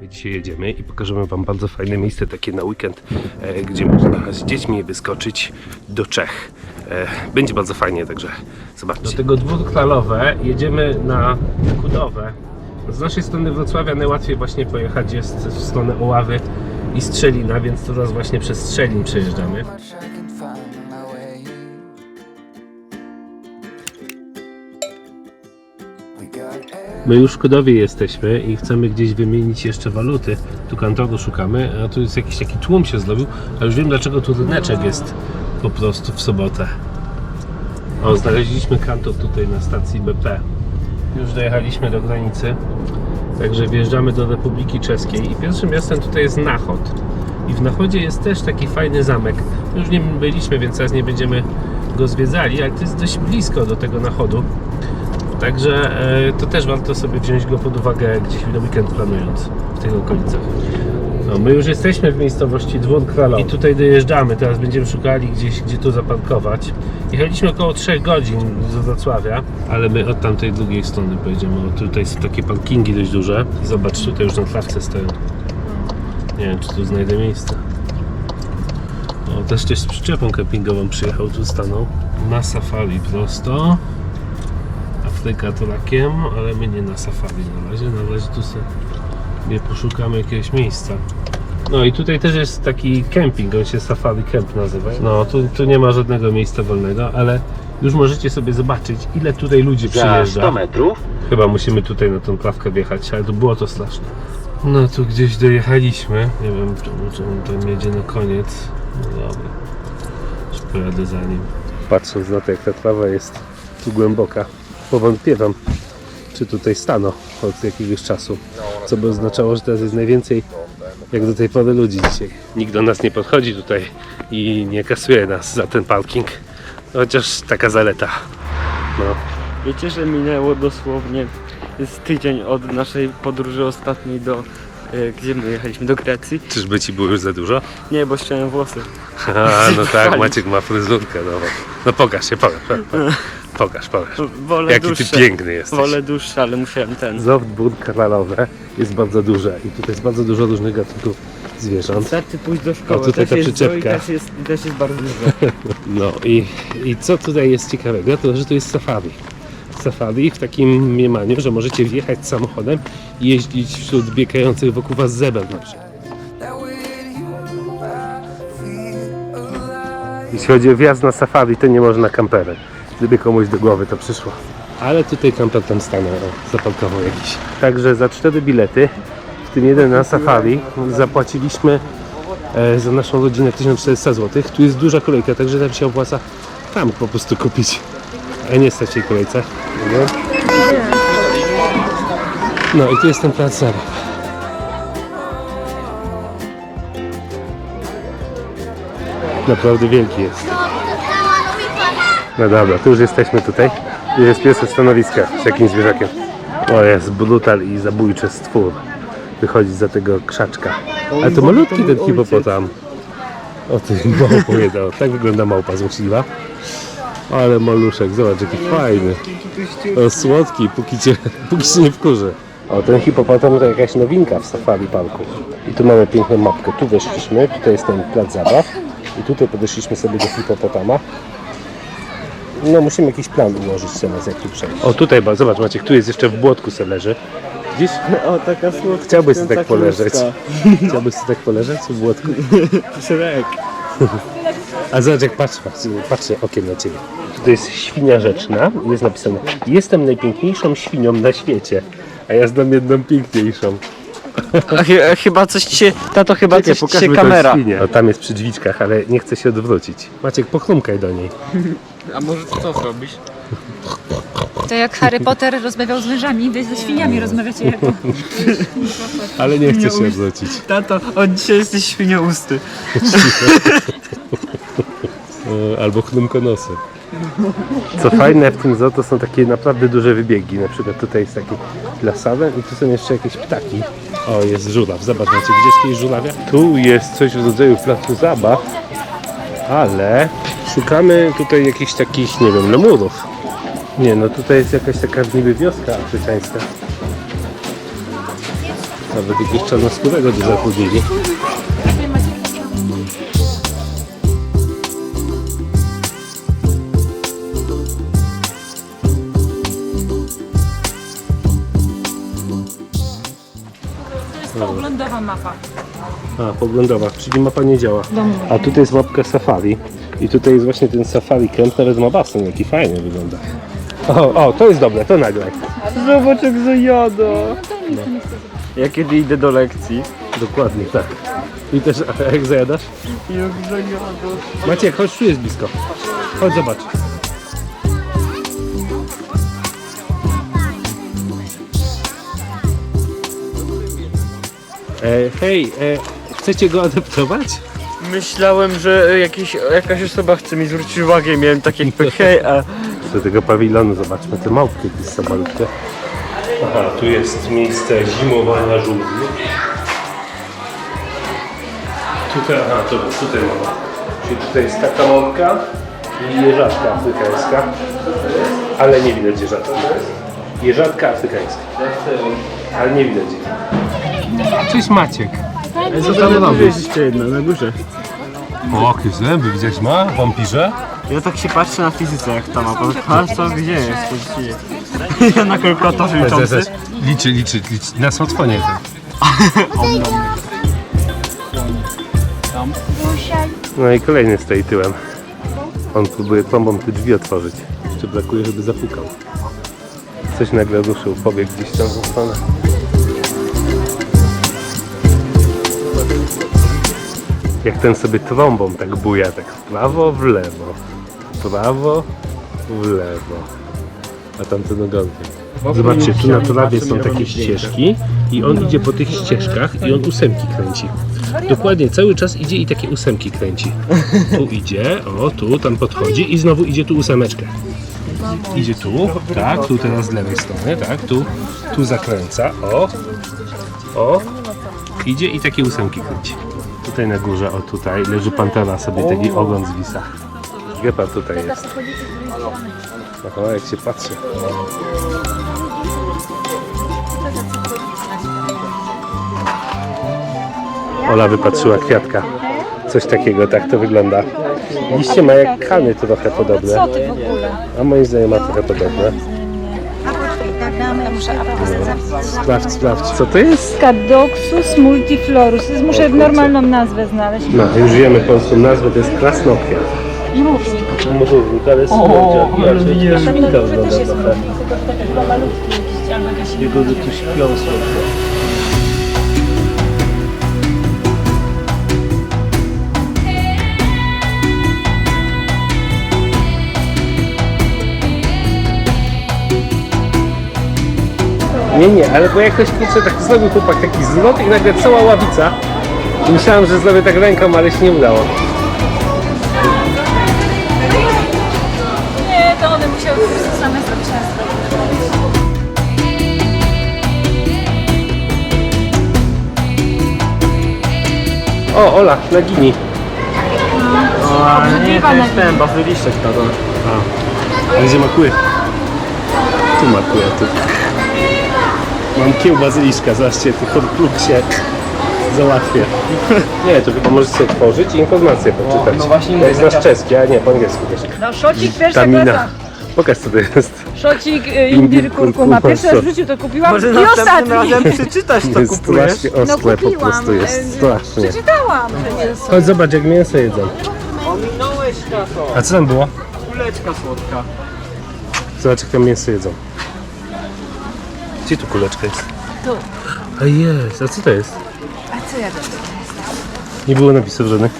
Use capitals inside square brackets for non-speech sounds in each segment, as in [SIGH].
My dzisiaj jedziemy i pokażemy Wam bardzo fajne miejsce, takie na weekend, e, gdzie można z dziećmi wyskoczyć do Czech. E, będzie bardzo fajnie, także zobaczcie. Do tego dwukralowe jedziemy na Kudowę. Z naszej strony Wrocławia najłatwiej właśnie pojechać jest w stronę Oławy i Strzelina, więc teraz właśnie przez Strzelin przejeżdżamy. My już w Kudowie jesteśmy i chcemy gdzieś wymienić jeszcze waluty. Tu kantoru szukamy, a tu jest jakiś taki tłum się zrobił, a już wiem dlaczego tu ryneczek jest po prostu w sobotę. O, znaleźliśmy kantor tutaj na stacji BP. Już dojechaliśmy do granicy, także wjeżdżamy do Republiki Czeskiej i pierwszym miastem tutaj jest Nachod. I w Nachodzie jest też taki fajny zamek. Już nie byliśmy, więc teraz nie będziemy go zwiedzali, ale to jest dość blisko do tego Nachodu. Także e, to też warto sobie wziąć go pod uwagę gdzieś na weekend planując w tych okolicach. No, my już jesteśmy w miejscowości Dwór Kralowy i tutaj dojeżdżamy. Teraz będziemy szukali gdzieś, gdzie tu zaparkować. Jechaliśmy około 3 godzin z Wrocławia, ale my od tamtej drugiej strony pojedziemy. O, tutaj są takie parkingi dość duże. Zobacz, tutaj już na trawce stoją. Nie wiem, czy tu znajdę miejsce. O, też ktoś z przyczepą kempingową przyjechał, tu stanął. Na safari prosto. Afryka to ale my nie na safari na razie. Na razie tu sobie poszukamy jakiegoś miejsca. No i tutaj też jest taki kemping, on się Safari Camp nazywa. No tu, tu nie ma żadnego miejsca wolnego, ale już możecie sobie zobaczyć ile tutaj ludzi Za przyjeżdża. 100 metrów Chyba musimy tutaj na tą prawkę wjechać, ale to było to straszne. No tu gdzieś dojechaliśmy. Nie wiem, czemu, czemu tam jedzie na koniec. No dobra. Już pojadę za nim. Patrząc na to, jak ta trawa jest tu głęboka, powątpiewam, czy tutaj stano od jakiegoś czasu. Co by oznaczało, że teraz jest najwięcej, jak do tej pory, ludzi dzisiaj. Nikt do nas nie podchodzi tutaj i nie kasuje nas za ten parking. Chociaż taka zaleta. No. Wiecie, że minęło dosłownie z tydzień od naszej podróży ostatniej do. e, Gdzie my jechaliśmy? Do Grecji? Czyżby ci było już za dużo? Nie, bo ściąłem włosy. A, no tak. [LAUGHS] Maciek ma fryzurkę nową. No pokaż się, pokaż, pokaż, pokaż, pokaż. Wolę Jaki dłuższe. ty piękny jesteś. Wolę dłuższe, ale musiałem ten. Zoftbór kralowe jest bardzo duże i tutaj jest bardzo dużo różnych gatunków zwierząt. Wystarczy pójść do szkoły. O, tutaj też ta jest przyczepka. I też jest, też jest bardzo dużo. [LAUGHS] No i, i co tutaj jest ciekawego, to że tu jest safari. Safari w takim mniemaniu, że możecie wjechać samochodem i jeździć wśród biegających wokół was zeber na przykład. Jeśli chodzi o wjazd na safari, to nie można kamperem. Gdyby komuś do głowy to przyszło. Ale tutaj kamper tam stanął, o, zaparkował jakiś. Także za cztery bilety, w tym jeden na safari, zapłaciliśmy e, za naszą rodzinę 1400 zł. Tu jest duża kolejka, także tam się opłaca tam po prostu kupić. A nie stać w tej kolejce. No i tu jest ten plac zabaw. Naprawdę wielki jest. No dobra, tu już jesteśmy tutaj. Tu jest pierwsze stanowisko z jakimś zwierzakiem. O, jest brutal i zabójczy stwór. Wychodzi za tego krzaczka. Ale to malutki ten hipopotam. O ty mało [LAUGHS] powiedział. Tak wygląda małpa złośliwa. Ale maluszek, zobacz jaki fajny. O, słodki, póki cię, [LAUGHS] póki cię nie wkurzy. O, ten hipopotam to jakaś nowinka w safari parku. I tu mamy piękną mapkę. Tu weszliśmy, tutaj jest ten plac zabaw. I tutaj podeszliśmy sobie do hipopotama. No musimy jakiś plan ułożyć teraz, jak tu przejść. O tutaj, ba- zobacz Maciek, tu jest jeszcze w błotku se leży. Widzisz? O, taka słodka. Chciałbyś sobie tak poleżeć. [LAUGHS] Chciałbyś sobie tak poleżeć w błotku? [LAUGHS] Shrek. A zobacz jak patrz, patrz, patrzę okiem na ciebie. Tutaj jest świnia rzeczna, jest napisane Jestem najpiękniejszą świnią na świecie, a ja znam jedną piękniejszą. A, chy- a chyba coś ci się. Tato, chyba coś ci się kamera. świnię. O, tam jest przy drzwiczkach, ale nie chce się odwrócić. Maciek, pochlumkaj do niej. A może co zrobisz? To jak Harry Potter rozmawiał z wężami, wy ze świniami rozmawiacie jako... Ale nie chce się odwrócić. Tato, od dzisiaj jesteś świniousty. [LAUGHS] E, Albo chrumkonosy. Co fajne w tym zoo to są takie naprawdę duże wybiegi. Na przykład tutaj jest taki lasawen i tu są jeszcze jakieś ptaki. O, jest żuraw. Zobacz, macie gdzieś jakieś żurawia? Tu jest coś w rodzaju placu zabaw, ale szukamy tutaj jakichś takich, nie wiem, lemurów. Nie, no tutaj jest jakaś taka niby wioska afrykańska. Nawet jakiegoś czarnoskórego tu zatrudnili. To jest poglądowa mapa. A, poglądowa, czyli mapa nie działa. A tutaj jest mapka safari. I tutaj jest właśnie ten safari camp, nawet ma basen, jaki fajnie wygląda. O, o, to jest dobre, to nagraj. Zobacz jak zajada. Ja kiedy idę do lekcji. Dokładnie, tak. I też, a jak zajadasz? Jak zajada. Maciek, chodź, tu jest blisko. Chodź, zobacz. E, hej, e, chcecie go adoptować? Myślałem, że jakiś, jakaś osoba chce mi zwrócić uwagę, miałem takie jakby [LAUGHS] hej, a Do tego pawilonu zobaczmy te małpki jakieś samochody. Aha, tu jest miejsce zimowania żółwi. Tutaj, aha, to tutaj mamy. Czyli tutaj jest taka małpka i jeżatka afrykańska. Ale nie widać jeżatka. Jeżatka afrykańska. Ale nie widać jej. Cześć Maciek. Co tam robisz? jest jeszcze jedna na górze. O, jakie zęby, widziałeś ma? Wampirze? Ja tak się patrzę na fizyce jak ta mapa. Patrz co gdzie jest, właściwie. [LAUGHS] Ja na kalkulatorze liczący. Liczy, liczy, liczy. Na smartfonie to. [LAUGHS] No i kolejny stoi tyłem. On próbuje plombą te drzwi otworzyć. Jeszcze brakuje, żeby zapukał. Coś nagle ruszył, pobiegł gdzieś tam w stronę. Jak ten sobie trąbą tak buja, tak w prawo, w lewo. W prawo, w lewo. A tamten ogonek. Zobaczcie, tu na trawie są takie ścieżki i on idzie po tych ścieżkach i on ósemki kręci. Dokładnie, cały czas idzie i takie ósemki kręci. Tu idzie, o tu, tam podchodzi i znowu idzie tu ósemeczkę. Idzie tu, tak, tu teraz z lewej strony, tak, tu, tu zakręca, o, o, idzie i takie ósemki kręci. Tutaj na górze, o tutaj, leży pantera sobie, taki ogon zwisa. Gepard tutaj jest. O, jak się patrzy. Ola wypatrzyła kwiatka. Coś takiego, tak to wygląda. Liście ma jak kany trochę podobne. A moim zdaniem ma trochę podobne. Muszę Sprawdź, sprawdź. Co to jest? Scadoxus multiflorus. Muszę normalną nazwę znaleźć. No, już wiemy polską nazwę, to jest krasnokwiat. I mównik. Mrównik, ale słodziak. ale widzisz. Świnka wygląda Jego tu śpią słodko. Nie, nie, ale bo jakoś kurczę tak zrobił chłopak taki zlot i nagle cała ławica. I myślałem, że zrobię tak ręką, ale się nie udało. Nie, to one musiały po prostu same zrobić na. O, Ola, nagini. O, ale nie, to jest ten bazyliszek na dole. A gdzie ma kły? Tu ma kły, a tu. Mam kieł bazyliszka, zobaczcie, tylko klub się załatwię. [LAUGHS] Nie, to chyba możesz sobie otworzyć i informację poczytać. no właśnie to jest mówię, nasz czeski, a nie, po angielsku też. No, szocik pierwsza Tamina. klasa. Pokaż co to jest. Szocik, y, kurkuma. kurkuma, Pierwszy raz w życiu to kupiłam Może i następnym ostatni. razem przeczytasz To jest kupujesz. strasznie No ostre po kupiłam. prostu, jest y, strasznie. Przeczytałam. Chodź zobacz jak mięso jedzą. Ominąłeś tato. A co tam było? Kuleczka słodka. Zobacz jak tam mięso jedzą. Gdzie tu kuleczka jest? Tu. A jest, a co to jest? A co ja wiem? Nie było napisów żadnych.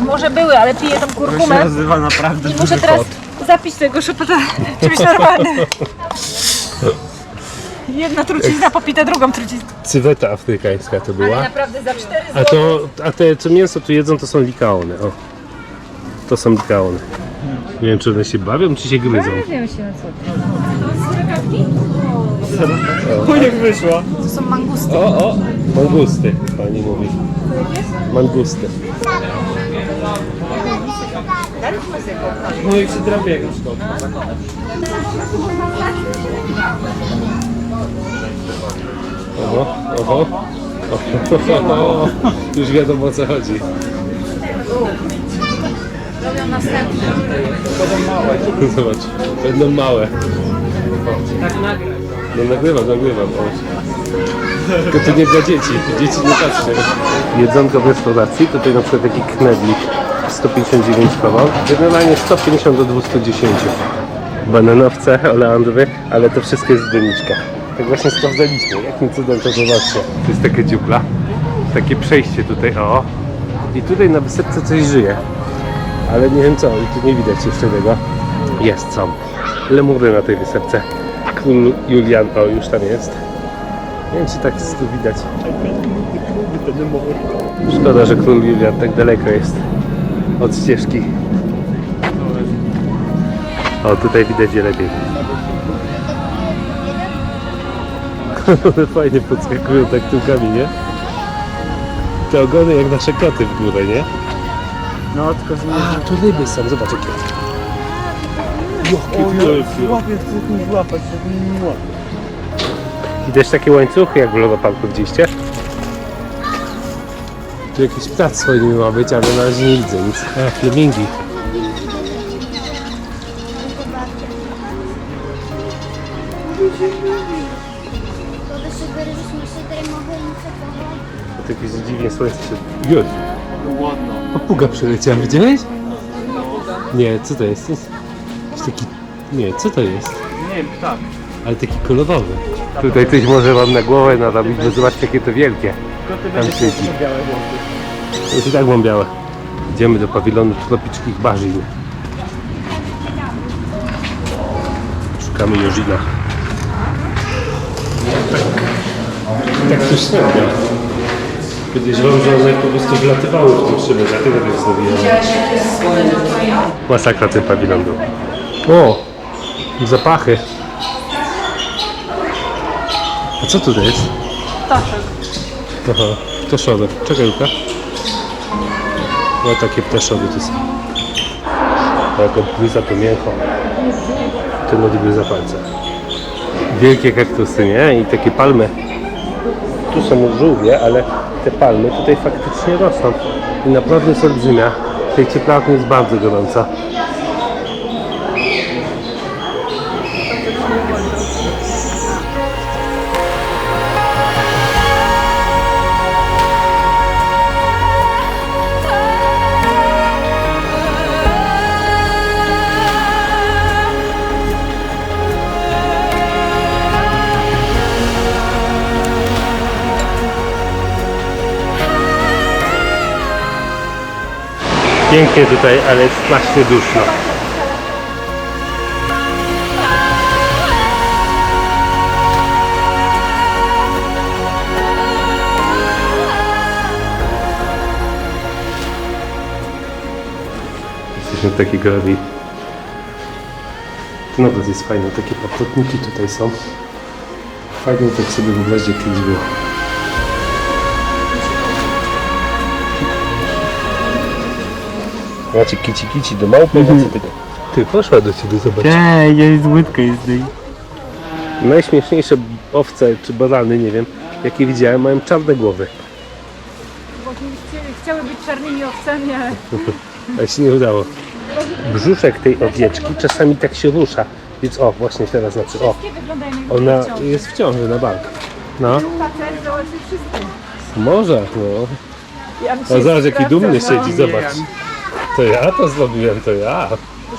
Może były, ale piję tą To się kurkumę. nazywa naprawdę I muszę teraz kot. zapić tego szopota czymś normalnym. Jedna trucizna popita drugą truciznę. Cyweta afrykańska to była. Naprawdę za 4 A to, a te co mięso tu jedzą to są likaony, o. To są likaony. Nie wiem czy one się bawią czy się gryzą. wiem się na co. O, jak wyszła. To są mangusty. O, o! Mangusty, pani mówi. Mangusty. No i się drapie jak szkoda. Oho, oho. oho. Już wiadomo o co chodzi. Robią następne. Zobacz, będą małe. Tak nagrać. No nagrywam, nagrywam. O. Tylko to nie dla dzieci. Dzieci nie patrzą. Jedzonko w restauracji, tutaj na przykład taki knedlik 159 koron. Generalnie 150 do 210. Bananowce, oleandry, ale to wszystko jest w doniczkach. Tak właśnie sprawdzaliśmy. Jakim cudem to zobaczcie. To jest taka dziupla. Takie przejście tutaj, o. I tutaj na wysepce coś żyje. Ale nie wiem co, tu nie widać jeszcze tego. Jest, są. Lemury na tej wysepce. Król Julian, o już tam jest. Nie wiem czy tak jest tu widać. Szkoda, że król Julian tak daleko jest od ścieżki. O, tutaj widać je lepiej. [LAUGHS] Fajnie podskakują tak tyłkami, nie? Te ogony jak nasze koty w górę, nie? No, tylko z A, tu ryby są, zobacz jakie. Jakie wielkie. Łapię, chcę jakąś złapać. Widać takie łańcuchy jak w Logoparku widzieliście? Tu jakiś plac swoimi ma być, ale na razie nie widzę nic. A, flemingi. To jakieś dziwnie słońce się... Jod. Ładno. Papuga przyleciała, widziałeś? Nie, co to jest? To jest jakiś taki... Nie, co to jest? Nie wiem, tak. Ale taki kolorowy. Tutaj coś może wam na głowę narobić, bo zobaczcie jakie to wielkie. Tam siedzi. się białe włosy. To jest i tak mam białe. Idziemy do pawilonu tropiczkich barzin. Szukamy Jożina. Tak to średnio. Kiedyś wam, że one po prostu wlatywały w tą szybę, dlatego tak zrobiłem. Masakra ten pawilon był. O! Zapachy. A co tutaj jest? Ptaszek. Aha, ptaszony. Czekaj, Luka. No takie ptaszony to są. A Jak odgryza to mięcho, ten odgryza palce. Wielkie kaktusy, nie? I takie palmy. Tu są żółwie, ale te palmy tutaj faktycznie rosną. I naprawdę jest olbrzymia. W tej cieplarni jest bardzo gorąco. Pięknie tutaj, ale jest strasznie duszno. Jesteśmy w takiej. No to jest fajne, takie paprotniki tutaj są. Fajnie tak sobie wyobrazić jak kiedyś było. Macie kici kici do małpy, mhm. co tego? Ty, poszła do ciebie, zobacz. Ej, jest łydka jest tej. Najśmieszniejsze owce czy barany, nie wiem, jakie widziałem, mają czarne głowy. Bo chciały być czarnymi owcami, ale [LAUGHS] Ale się nie udało. Brzuszek tej owieczki czasami tak się rusza. Więc o, właśnie teraz na przykład. O, wszystkie wyglądają jakby ona jest w ciąży na bank. No, Facet załatwił wszystko. może, no. Ja zobacz jaki dumny siedzi, zobacz. To ja to zrobiłem, to ja.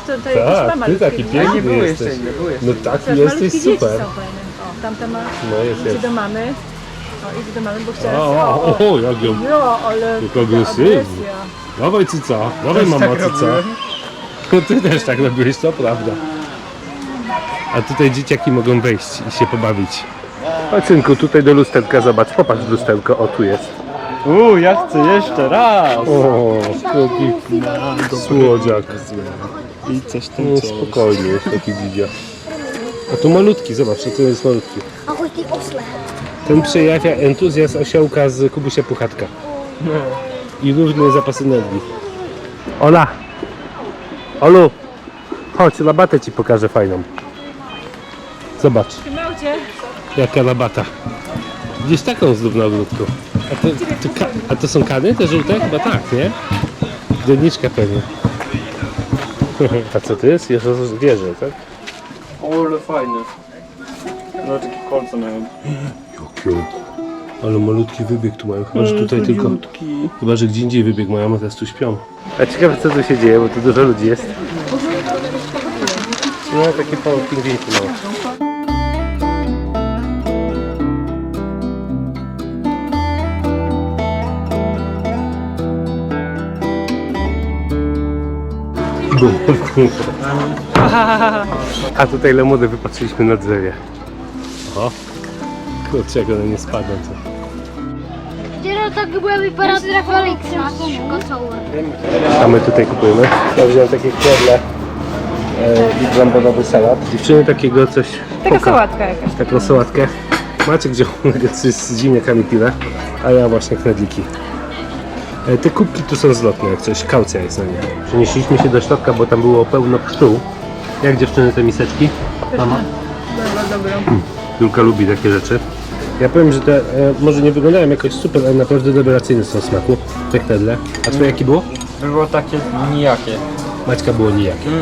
To, to jakiś Tak, ma ty taki wnuk. piękny Nie było jesteś. jeszcze, nie było jeszcze. No taki Też jesteś dzieci super. są fajne. O, tamta ma... No jest, Idzie jest. do mamy. O, idzie do mamy, bo chciała... O, o, o, jak ją. No, ale... Jak agresywnie. agresja. Dawaj cyca, dawaj mama cyca. No [LAUGHS] ty też tak robiłeś, to prawda. A tutaj dzieciaki mogą wejść i się pobawić. Chodź synku, tutaj do lusterka zobacz, popatrz w lusterko, o tu jest. Uuu, ja chcę jeszcze raz. O, jaki słodziak. I coś tam No spokojnie, jest taki dzidzia. A tu malutki, zobacz, to jest malutki. Ty osle. Ten przejawia entuzjazm osiołka z Kubusia Puchatka. I równe zapasy energii. Ola! Olu! Chodź, labatę ci pokażę fajną. Zobacz, jaka labata. Gdzieś taką zrób na ogródku. A to, to, ka- a to są kany te żółte? Chyba tak, nie? Doniczka pewnie. [LAUGHS] A co to jest? Jeszcze zwierzę, tak? Ale fajne. No takie kolce mają. Ale malutki wybieg tu mają. Chyba, że tutaj tylko... Chyba, że gdzie indziej wybieg mają, a teraz tu śpią. A ciekawe co tu się dzieje, bo tu dużo ludzi jest. No takie pingwinki małe. [LAUGHS] A tutaj lemudy wypatrzyliśmy na drzewie. O, kurczę, jak one nie spadną to. Teraz tak były parady Felixa gotowe. A my tutaj kupujemy. Ja wziąłem takie kredle e, i brambonowy salat. Dziewczyny takiego coś Taka poka- sałatka jakaś. Taką sałatkę. Macie gdzie coś z ziemniakami pile, a ja właśnie knedliki. E, Te kubki tu są zlotne, jak coś, kaucja jest na nie. Przenieśliśmy się do środka, bo tam było pełno pszczół. Jak dziewczyny te miseczki? Mama? Mm, Julka lubi takie rzeczy. Ja powiem, że te e, może nie wyglądają jakoś super, ale naprawdę rewelacyjne są w smaku. Te knedle. A twoje jakie było? Było takie nijakie. Maćka było nijakie. Mm,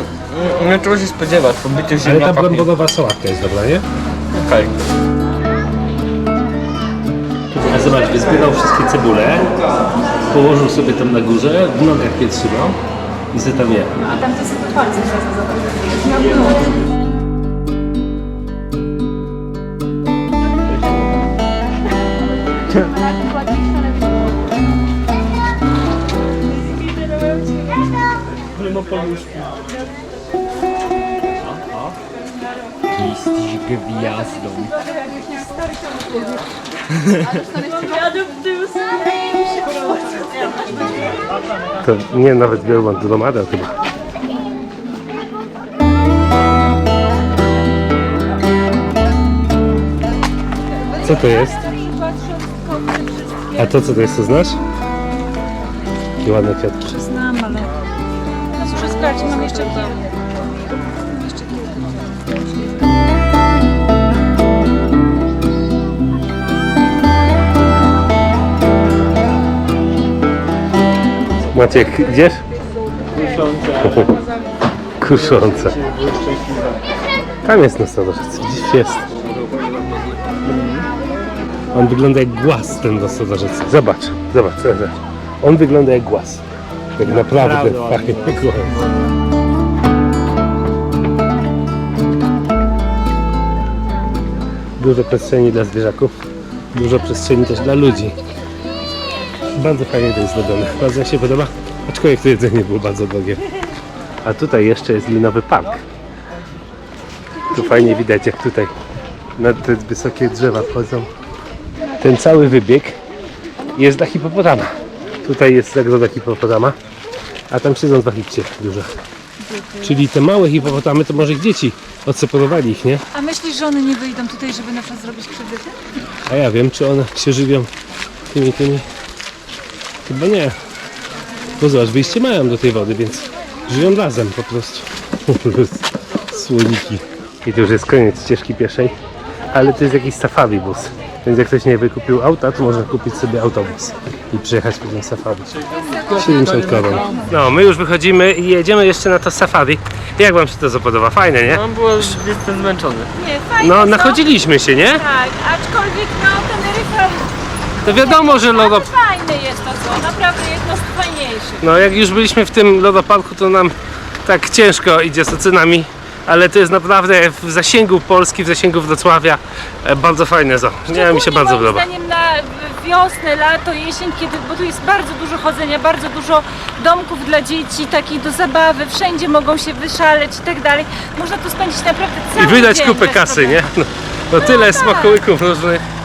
mm, No czego się spodziewać, po byciu Ale ta ziemniaka. brambonowa sałatka jest dobra, nie? Okej. A zobacz, wyzbierał wszystkie cebule, położył sobie tam na górze, w nogach je trzymał i se tam je. A tam to są palce Jesteś gwiazdą. [LAUGHS] To nie, nawet wielbłąd gromadał chyba. Co to jest? A to co to jest, to znasz? Jakie ładne kwiatki. Znam, ale... No muszę sprawdzić, mam jeszcze w Maciek, idziesz? Kusząca. Tam jest nosodorzec, gdzieś jest. On wygląda jak głaz, ten nosodorzec. Zobacz, zobacz, zobacz. On wygląda jak głaz. Tak naprawdę Naprawdę fajny głaz. Dużo przestrzeni dla zwierzaków, dużo przestrzeni też dla ludzi. Bardzo fajnie to jest zrobione. Bardzo mi się podoba, aczkolwiek to jedzenie było bardzo drogie. A tutaj jeszcze jest linowy park. Tu fajnie widać jak tutaj na te wysokie drzewa wchodzą. Ten cały wybieg jest dla hipopotama. Tutaj jest zagroda hipopotama, a tam siedzą dwa hipcie duże. Czyli te małe hipopotamy to może ich dzieci odseparowali ich, nie? A myślisz, że one nie wyjdą tutaj, żeby na przykład zrobić krzywdy? A ja wiem, czy one się żywią tymi, tymi. Chyba nie. Bo zobacz, wyjście mają do tej wody, więc żyją razem po prostu. [LAUGHS] Słoniki. I to już jest koniec ścieżki pieszej, ale to jest jakiś safari bus. Więc jak ktoś nie wykupił auta, to można kupić sobie autobus i przyjechać po tym safari. 70 koron. No, my już wychodzimy i jedziemy jeszcze na to safari. Jak wam się to podoba? Fajne, nie? On był jestem zmęczony. Nie, fajnie No, są. nachodziliśmy się, nie? Tak, aczkolwiek no Teneryfa To wiadomo, że lodo fajne jest to co, naprawdę jedno z fajniejszych. No jak już byliśmy w tym lodoparku, to nam tak ciężko idzie z ocenami, ale to jest naprawdę w zasięgu Polski, w zasięgu Wrocławia e, bardzo fajne zo. Nie, mi się Szczególnie bardzo moim podoba. zdaniem na wiosnę, lato, jesień, kiedy, bo tu jest bardzo dużo chodzenia, bardzo dużo domków dla dzieci, takich do zabawy, wszędzie mogą się wyszaleć i tak dalej. Można tu spędzić naprawdę cały I wydać dzień kupę bez kasy, problemu. nie? No, no tyle tak. smakołyków różnych.